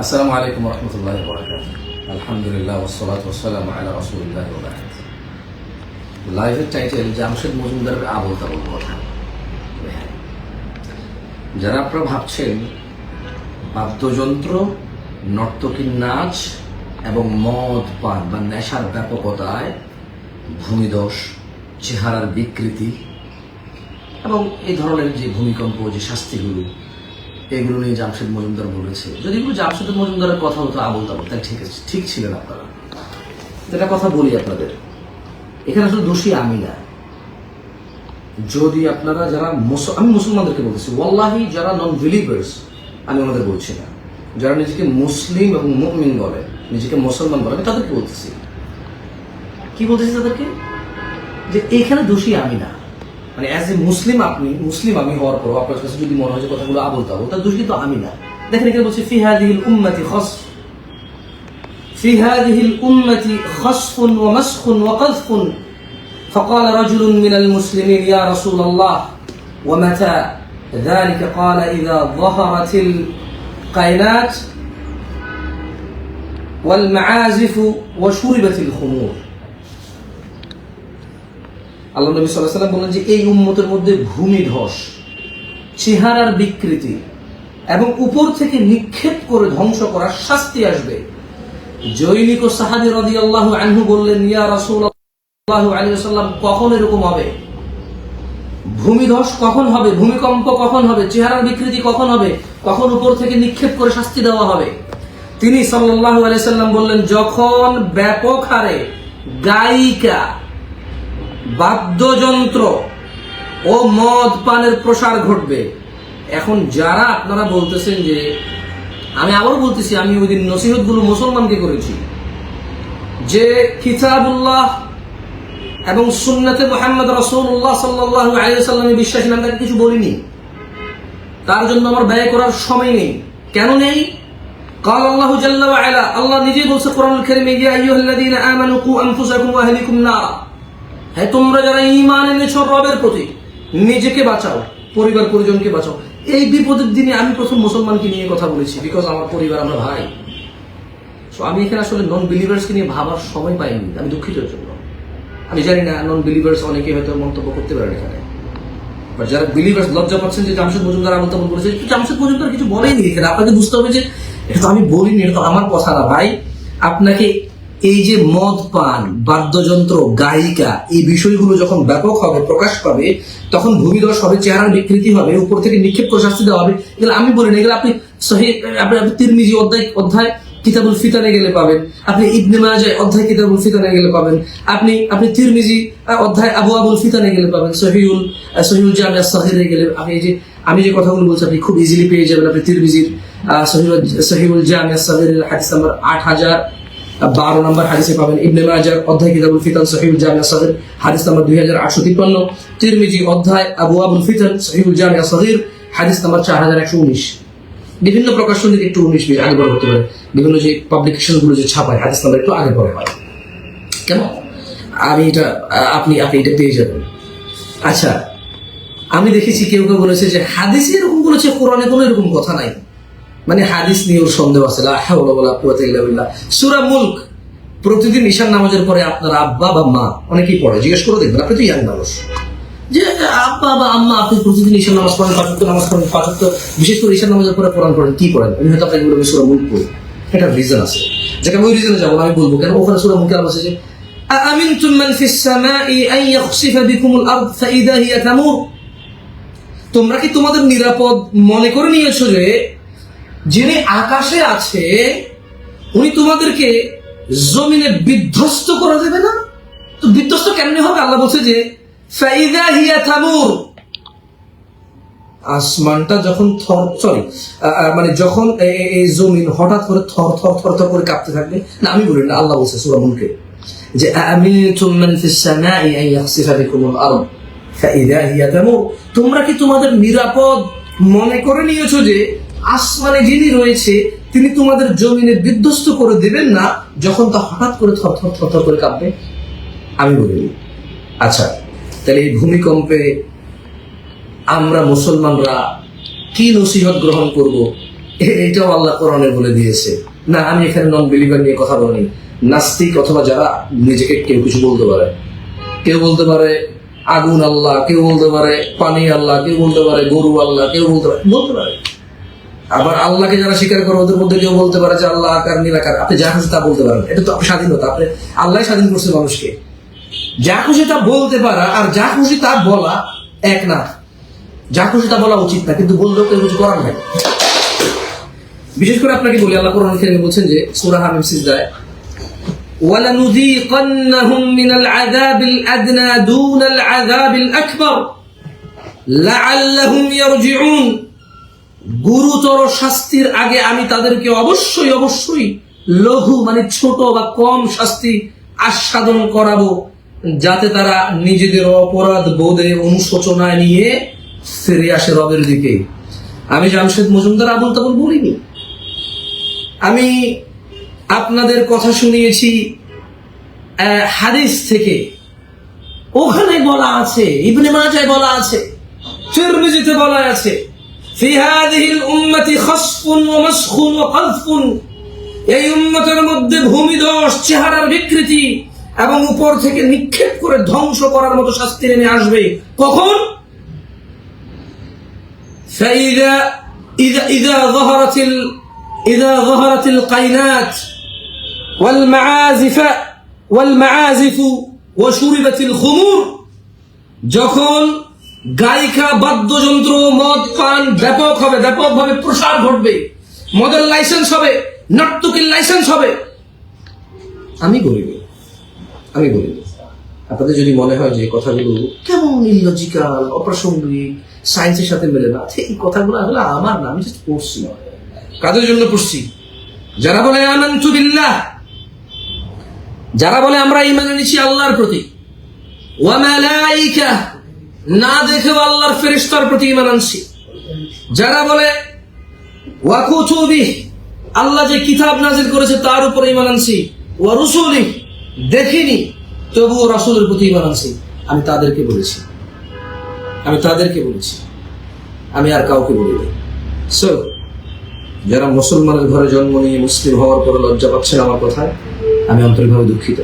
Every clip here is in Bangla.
আসসালামু আলাইকুম রহমতুল্লাহ বরাকাত আলহামদুলিল্লাহ ওসলাত ওসালাম আলা রসুলিল্লাহ লাইভের টাইটেল জামশেদ মজুমদারের আবল তাবল কথা। যারা আপনারা ভাবছেন, বাদ্যযন্ত্র, নর্তকীর নাচ এবং মদ, পান বা নেশার ব্যাপকতায় ভূমিদোষ, চেহারার বিকৃতি এবং এই ধরনের যে ভূমিকম্প, যে শাস্তিগুলো এগুলো নিয়ে জামশেদ মজুমদার বলেছে। যদি এগুলো জামশেদ মজুমদারের কথা হতো, আবল তাবল, তাহলে ঠিক আছে, ঠিক ছিলেন আপনারা। এটা কথা বলি আপনাদের। এখানে আসলে দোষী আমি না। যদি আপনারা যারা আমি মুসলমানদেরকে বলতেছি, ওয়াল্লাহি যারা নন বিলিভার্স আমি ওনাদের বলছি না। যারা নিজেকে মুসলিম এবং মুমিন বলে, নিজেকে মুসলমান বলে, আমি তাদেরকে বলতেছি। কি বলতেছি তাদেরকে? যে এখানে দোষী আমি না। মানে অ্যাজ এ মুসলিম আপনি মুসলিম আমি হওয়ার পর আপনার কাছে যদি মনে হয় যে কথাগুলো আবল তাবল তার দোষী কিন্তু আমি না দেখেন এখানে বলছে ফিহাদিহিল উম্মতি খস في هذه الأمة خسف ومسخ وقذف فقال رجل من المسلمين يا رسول الله ومتى ذلك قال إذا ظهرت القينات والمعازف وشربت الخمور আল্লাহ নবী সাল্লাহ সাল্লাম বললেন যে, এই উম্মতের মধ্যে ভূমিধস চেহারার বিকৃতি এবং উপর থেকে নিক্ষেপ করে ধ্বংস করার শাস্তি আসবে। জৈনিক রদি আল্লাহ আনহু বললেন, ইয়া রাসূল আল্লাহ কখন এরকম হবে? ভূমিধস কখন হবে? ভূমিকম্প কখন হবে? চেহারার বিকৃতি কখন হবে? কখন উপর থেকে নিক্ষেপ করে শাস্তি দেওয়া হবে? তিনি সাল্লাল্লাহু আলাইহি সাল্লাম বললেন, যখন ব্যাপক হারে গায়িকা বাদ্যযন্ত্র ও মদ পানের প্রসার ঘটবে এখন যারা আপনারা বলতেছেন যে আমি আবারও বলতেছি আমি ওই দিন নসিহত গুলো মুসলমানকে করেছি যে কিতাবুল্লাহ এবং সুন্নতে মোহাম্মদ রসুল্লাহ সাল্লাহ আলিয়াল্লামে বিশ্বাসী আমি তাকে কিছু বলিনি তার জন্য আমার ব্যয় করার সময় নেই কেন নেই قال الله جل وعلا الله নিজেই বলছে কোরআন কারীমে ইয়া আইয়ুহাল্লাযীনা আমানু কু আনফুসাকুম ওয়া আহলিকুম নারা হ্যাঁ তোমরা যারা ঈমান এনেছো রবের প্রতি, নিজেকে বাঁচাও, পরিবার পরিজনকে বাঁচাও। এই বিপদের দিনে আমি প্রথম মুসলমানকে নিয়ে কথা বলেছি বিকজ আমার পরিবার আমরা ভাই। সো আমি এখানে আসলে নন বিলিভার্সকে নিয়ে ভাবার সময় পাইনি, আমি দুঃখিত জন্য। আমি জানি না নন বিলিভার্স অনেকে হয়তো মন্তব্য করতে পারেন এখানে। But যারা বিলিভার্স লজ্জা পাচ্ছেন যে জামশেদ মজুমদার আমল তেমন কিন্তু জামশেদ মজুমদার কিছু বলেনি এখানে। আপনাকে বুঝতে হবে যে, এটা তো আমি বলিনি, এটা তো আমার কথা না। ভাই, আপনাকে এই যে মদ পান, বাদ্যযন্ত্র, গায়িকা, এই বিষয়গুলো যখন ব্যাপক হবে প্রকাশ পাবে, তখন ভূমিদশ হবে চেহারার বিকৃতি হবে, উপর থেকে নিক্ষেপ করে শাস্তি দেওয়া হবে। এগুলো আমি বলিনি এগুলো আপনি আপনি তিরমিজি অধ্যায় অধ্যায় কিতাবুল ফিতানে গেলে পাবেন। আপনি ইবনে মাজাহ অধ্যায় কিতাবুল ফিতানে গেলে পাবেন। আপনি আপনি তিরমিজি অধ্যায় আবু আবুল ফিতানে গেলে পাবেন। সহিউল সহিউল জামিয়া সাহিরে গেলে, আপনি যে, আমি যে কথাগুলো বলছি, আপনি খুব ইজিলি পেয়ে যাবেন আপনি তিরমিজির সহিউল সহিউল জামিয়া হাদিস নাম্বার আট হাজার বারো নম্বর হাদিসে পাবেন ইবনে মাজার অধ্যায় কিতাবুল ফিতান সহিউল জামিয়া সাহির হাদিস নাম্বার দুই হাজার আটশো তিপ্পান্ন। তিরমিজি অধ্যায় আবু আবুল ফিতান সহিউল জামিয়া সাহির হাদিস নাম্বার চার হাজার একশো উনিশ। বিভিন্ন প্রকাশন একটু উনিশ বিশ আগে পরে হতে পারে। বিভিন্ন যে পাবলিকেশনগুলো যে ছাপায়, হাদিস নাম্বার একটু আগে পরে হয়। কেন আমি এটা, আপনি আপনি এটা পেয়ে যাবেন। আচ্ছা আমি দেখেছি কেউ কেউ বলেছে যে হাদিস এরকম বলেছে, কোরআনে কোনো এরকম কথা নাই। মানে হাদিস নিয়ে ওর সন্দেহ আছে লা হাওলা ওয়ালা কুওয়াতা ইল্লা বিল্লাহ সূরা মুলক প্রতিদিন ঈশান নামাজের পরে আপনার আব্বা বা মা অনেকেই পড়ে জিজ্ঞেস করে দেখবেন আপনি তো ইয়াং মানুষ যে আব্বা বা আম্মা আপনি প্রতিদিন ঈশান নামাজ পড়েন পাঁচত্ব নামাজ পড়েন পাঁচত্ব বিশেষ করে ঈশান নামাজের পরে কোরআন পড়েন কি পড়েন আমি হয়তো আপনাকে বলবো সূরা মুলক পড়ি এটা রিজন আছে যাকে আমি ওই রিজনে যাবো না, আমি বলবো কেন ওখানে সূরা মুলকের আছে যে أأمنتم من في السماء أن يخسف بكم الأرض فإذا هي تمور তোমরা কি তোমাদের নিরাপদ মনে করে নিয়েছো যে যিনি আকাশে আছে, উনি তোমাদেরকে জমিনে বিধ্বস্ত করা যাবে না? তো বিধ্বস্ত কেমনি হবে? আল্লাহ বলছে যে, ফাইদা হিয়া থামুর আসমানটা যখন থর সরি মানে যখন এই জমিন হঠাৎ করে থর থর থর থর করে কাঁপতে থাকবে, না, আমি বলি না, আল্লাহ বলছে সূরা মুলকে যে, আমিনতুম মান ফিস সামাই আন ইয়াখসিফা বিকুমুল আরদ। ফাইদা হিয়া তামুর। তোমরা কি তোমাদের নিরাপদ মনে করে নিয়েছো যে আসমানে যিনি রয়েছে, তিনি তোমাদের জমিনে বিধ্বস্ত করে দেবেন না, যখন তা হঠাৎ করে থর করে কাঁপবে? আমি বলিনি। আচ্ছা তাহলে এই ভূমিকম্পে আমরা মুসলমানরা কি নসিহত গ্রহণ করব? এ- এইটাও আল্লাহ কোরআনে বলে দিয়েছে। না, আমি এখানে নন বিলিভার নিয়ে কথা বলিনি। নাস্তিক অথবা যারা নিজেকে কেউ কিছু বলতে পারে। কেউ বলতে পারে আগুন আল্লাহ, কেউ বলতে পারে পানি আল্লাহ, কেউ বলতে পারে গরু আল্লাহ, কেউ বলতে পারে বলতে পারে। আবার আল্লাহকে যারা স্বীকার করে, ওদের মধ্যে কেউ বলতে পারে যে আল্লাহ আকার নিরাকার আপনি যা খুশি তা বলতে পারেন। এটা তো আপনি স্বাধীনতা। আপনি, আল্লাহ স্বাধীন করছে মানুষকে। যা খুশি তা বলতে পারা আর যা খুশি তা বলা এক না। যা খুশি তা বলা উচিত না, কিন্তু বললেও কেউ কিছু করার নাই। বিশেষ করে আপনাকে বলি, আল্লাহ কোরআন খেয়ে বলছেন যে সুরাহ আমি সিজদায় ওয়ালানুযীকান্নাহুম মিনাল আযাবিল আদনা দুনাল আযাবিল আকবার, লাআল্লাহুম ইয়ারজিউন। গুরুতর শাস্তির আগে আমি তাদেরকে অবশ্যই অবশ্যই লঘু মানে ছোট বা কম শাস্তি আস্বাদন করাবো, যাতে তারা নিজেদের অপরাধ বোধে অনুশোচনায় নিয়ে ফিরে আসে রবের দিকে। আমি জামশেদ মজুমদার আবুল তাবুল বলিনি। আমি আপনাদের কথা শুনিয়েছি হাদিস থেকে। ওখানে বলা আছে, ইবনে মাজায় বলা আছে, তিরমিজিতে বলা আছে في هذه الأمة خصف ومسخ وقذف এই উম্মতের মধ্যে ভূমিধস চেহারার বিকৃতি এবং উপর থেকে নিক্ষেপ করে ধ্বংস করার মতো শাস্তি নেমে আসবে কখন فإذا إذا إذا ظهرت ال إذا ظهرت القينات والمعازف والمعازف وشربت الخمور যখন গায়িকা, বাদ্যযন্ত্র, মদ, পান ব্যাপক হবে, ব্যাপকভাবে প্রসার ঘটবে। মদের লাইসেন্স হবে নর্তকীর লাইসেন্স হবে। আমি বলিব আমি বলিব আপনাদের যদি মনে হয় যে কথাগুলো কেমন ইলজিক্যাল অপ্রাসঙ্গিক সায়েন্সের সাথে মেলে না ঠিক এই কথাগুলো আসলে আমার না, আমি জাস্ট পড়ছি। কাদের জন্য পড়ছি? যারা বলে আনন্তু বিল্লাহ যারা বলে, আমরা ইমান এনেছি আল্লাহর প্রতি ওয়ামালাইকা না দেখেও আল্লাহর ফেরেশতার প্রতি ইমান আনছি। যারা বলে ওয়াকুতুবি আল্লাহ যে কিতাব নাজিল করেছে তার উপরে ইমান আনছি। ওয়া রুসুলি দেখিনি, তবুও রাসূলের প্রতি ইমান আনছি। আমি তাদেরকে বলেছি। আমি তাদেরকে বলেছি। আমি আর কাউকে বলিনি সো যারা মুসলমানের ঘরে জন্ম নিয়ে মুসলিম হওয়ার পরে লজ্জা পাচ্ছেন আমার কথায়, আমি আন্তরিকভাবে দুঃখিত।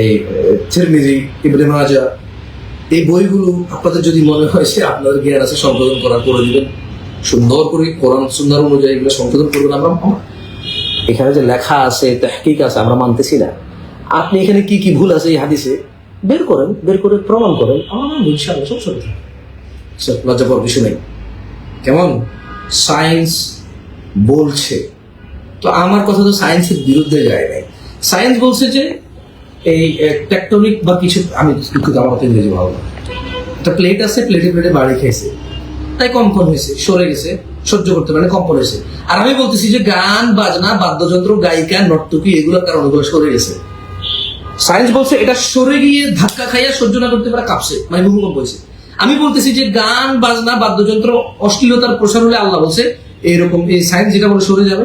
এই তিরমিজি, ইবনে মাজা এই বইগুলো আপনাদের যদি মনে হয় সে আপনাদের জ্ঞান আছে, সংশোধন করা করে দিবেন। সুন্দর করে কোরআন সুন্দর অনুযায়ী এগুলো সংশোধন করবেন আমরা এখানে যে লেখা আছে, তাহকিক আছে, আমরা মানতেছি না। আপনি এখানে কি কি ভুল আছে এই হাদিসে? বের করেন, বের করে প্রমাণ করেন। আমার ইনশাআল্লাহ সব সব লজ্জা পাওয়ার কিছু নেই। কেমন? সায়েন্স বলছে। তো আমার কথা তো সায়েন্সের বিরুদ্ধে যায় নাই। সায়েন্স বলছে যে এই টেকটনিক বা কিছু, আমি দুঃখিত আমার কথা ইংরেজি ভালো একটা প্লেট আছে প্লেটে প্লেটে বাড়ি খেয়েছে। তাই কম্পন হয়েছে, সরে গেছে, সহ্য করতে পারে কম্পন হয়েছে। আর আমি বলতেছি যে গান, বাজনা, বাদ্যযন্ত্র, গায়িকা, নর্তকী এগুলোর কারণে ওগুলো সরে গেছে। সায়েন্স বলছে এটা সরে গিয়ে ধাক্কা খাইয়া সহ্য না করতে পারে, কাঁপছে মানে ভূমিকম্প হয়েছে। আমি বলতেছি যে গান, বাজনা, বাদ্যযন্ত্র, অশ্লীলতার প্রসার হলে আল্লাহ বলছে, এরকম এই সায়েন্স যেটা বলে সরে যাবে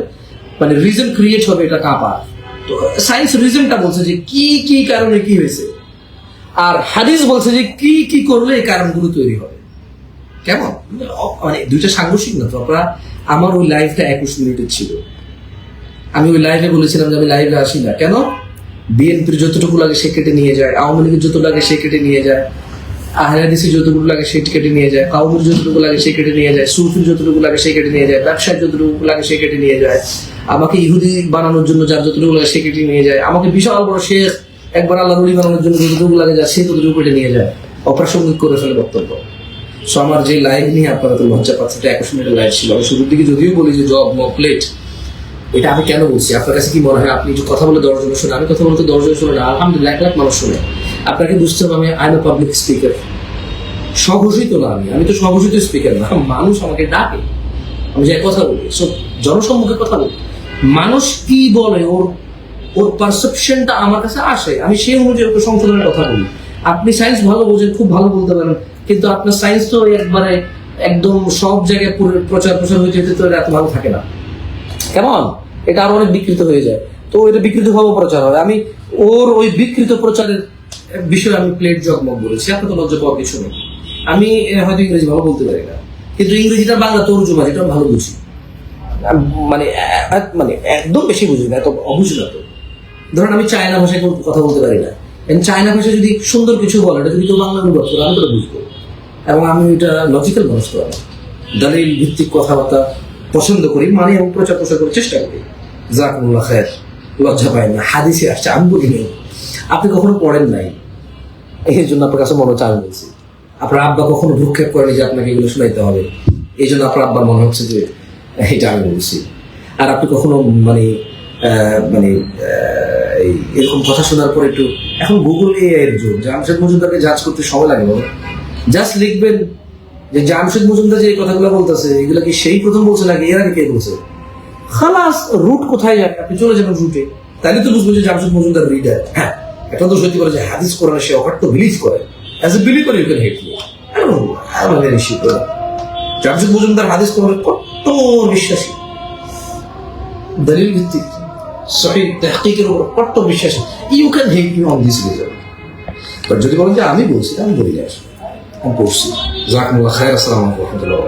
মানে রিজন ক্রিয়েট হবে এটা কাঁপা। তো সায়েন্স রিজনটা বলছে যে কি কি কারণে কি হয়েছে। আর হাদিস বলছে যে কি কি করলে এই কারণগুলো তৈরি হবে। কেমন? মানে দুইটা সাংঘর্ষিক না তো? আপনারা, আমার ওই লাইফটা একুশ মিনিটের ছিল। আমি ওই লাইভে বলেছিলাম যে আমি লাইভে আসি না। কেন? বিএনপির যতটুকু লাগে সে কেটে নিয়ে যায়, আওয়ামী লীগের যত লাগে সে কেটে নিয়ে যায়। আহলাদিসি যতটুকু লাগে সে কেটে নিয়ে যায় কাউমুর যতটুকু লাগে সে কেটে নিয়ে যায়, সুফির যতটুকু লাগে সে কেটে নিয়ে যায়, ব্যবসার যতটুকু লাগে সে কেটে নিয়ে যায়, আমাকে ইহুদি বানানোর জন্য যার যতটুকু লাগে সে কেটে নিয়ে যায়, আমাকে বিশাল বড় শেখ, একবার আল্লাহ নলি বানানোর জন্য যতটুকু লাগে যায়, সে ততটুকু কেটে নিয়ে যায়, অপ্রাসঙ্গিক করে ফেলে বক্তব্য। সো আমার যে লাইভ নিয়ে আপনারা তো লজ্জা পাচ্ছে এটা একুশ মিনিটের লাইভ ছিল। আমি শুরুর দিকে যদিও বলি যে জব নো প্লেট এটা আমি কেন বলছি? আপনার কাছে কি মনে হয় আপনি কথা বলে দশজন শুনে, আমি কথা বলতে দশজন শুনে না, আলহামদুলিল্লাহ, এক লাখ মানুষ শুনে। আপনাকে বুঝতে হবে আমি আই এম পাবলিক স্পিকার স্বঘোষিত না আমি আমি তো স্বঘোষিত স্পিকার না। মানুষ আমাকে ডাকে, আমি যে কথা বলি। সো জনসম্মুখে কথা বলি। মানুষ কি বলে ওর ওর পারসেপশনটা আমার কাছে আসে। আমি সেই অনুযায়ী ওকে সংশোধনের কথা বলি। আপনি সায়েন্স ভালো বোঝেন, খুব ভালো বলতে পারেন। কিন্তু আপনার সায়েন্স তো একবারে একদম সব জায়গায় পুরো প্রচার প্রসার হয়ে যেতে তো এত ভালো থাকে না। কেমন এটা আরও অনেক বিকৃত হয়ে যায়। তো এটা বিকৃত ভাবে প্রচার হয়। আমি ওর ওই বিকৃত প্রচারের বিষয়ে আমি প্লেট জগমগ বলেছি, আপনার তো লজ্জা পাওয়ার কিছু নেই। আমি হয়তো ইংরেজি ভালো বলতে পারি না। কিন্তু ইংরেজিটা বাংলা তর্জমা যেটা ভালো বুঝি। মানে মানে একদম বেশি বুঝি না, এত অবুঝ না তো। ধরেন আমি চায়না ভাষায় কোনো কথা বলতে পারি না। চায়না ভাষায় যদি সুন্দর কিছু বলে, এটা যদি কেউ বাংলা অনুবাদ করে আমি তো বুঝব। এবং আমি এটা লজিক্যাল মানুষ আমি। দলিল ভিত্তিক কথাবার্তা পছন্দ করি মানে এবং প্রচার প্রসার করার চেষ্টা করি। জাকুল্লাহ খায়ের লজ্জা পাই না, হাদিসে আসছে, আমি বলি নেই। আপনি কখনো পড়েন নাই? এই জন্য আপনার কাছে মনে হচ্ছে আমি বলছি। আপনার আব্বা কখনো ভূক্ষেপ করেনি যে আপনাকে এগুলো শোনাইতে হবে? এই জন্য আপনার আব্বার মনে হচ্ছে যে এটা আমি বলছি। আর আপনি কখনো মানে মানে এরকম কথা শোনার পর একটু, এখন গুগল এ এর যুগ, জামশেদ মজুমদারকে জাজ করতে সময় লাগে বলো। জাস্ট লিখবেন যে, জামশেদ মজুমদার যে এই কথাগুলো বলতেছে, এগুলো কি সেই প্রথম বলছে নাকি এর আগে কে বলছে? খালাস রুট কোথায় যাবে আপনি চলে যাবেন রুটে তাহলে তো বুঝব যে জামশেদ মজুমদার রিডার হ্যাঁ এটা তো সত্যি করে যে হাদিস কোরআনে সে অকাট তো বিলিভ করে। অ্যাজ এ বিলিভ করে you can hate me Jamshed Majumdar হাদিস বিশ্বাসী। দলিল ভিত্তিক সহি তেহকিকের উপর বিশ্বাসী। You can hate me on this reason but যদি বলেন যে আমি বলছি আমি বলি না। আমি পড়ছি জাকুমুল্লাহ খায়ের আসসালামু রহমতুল্লাহ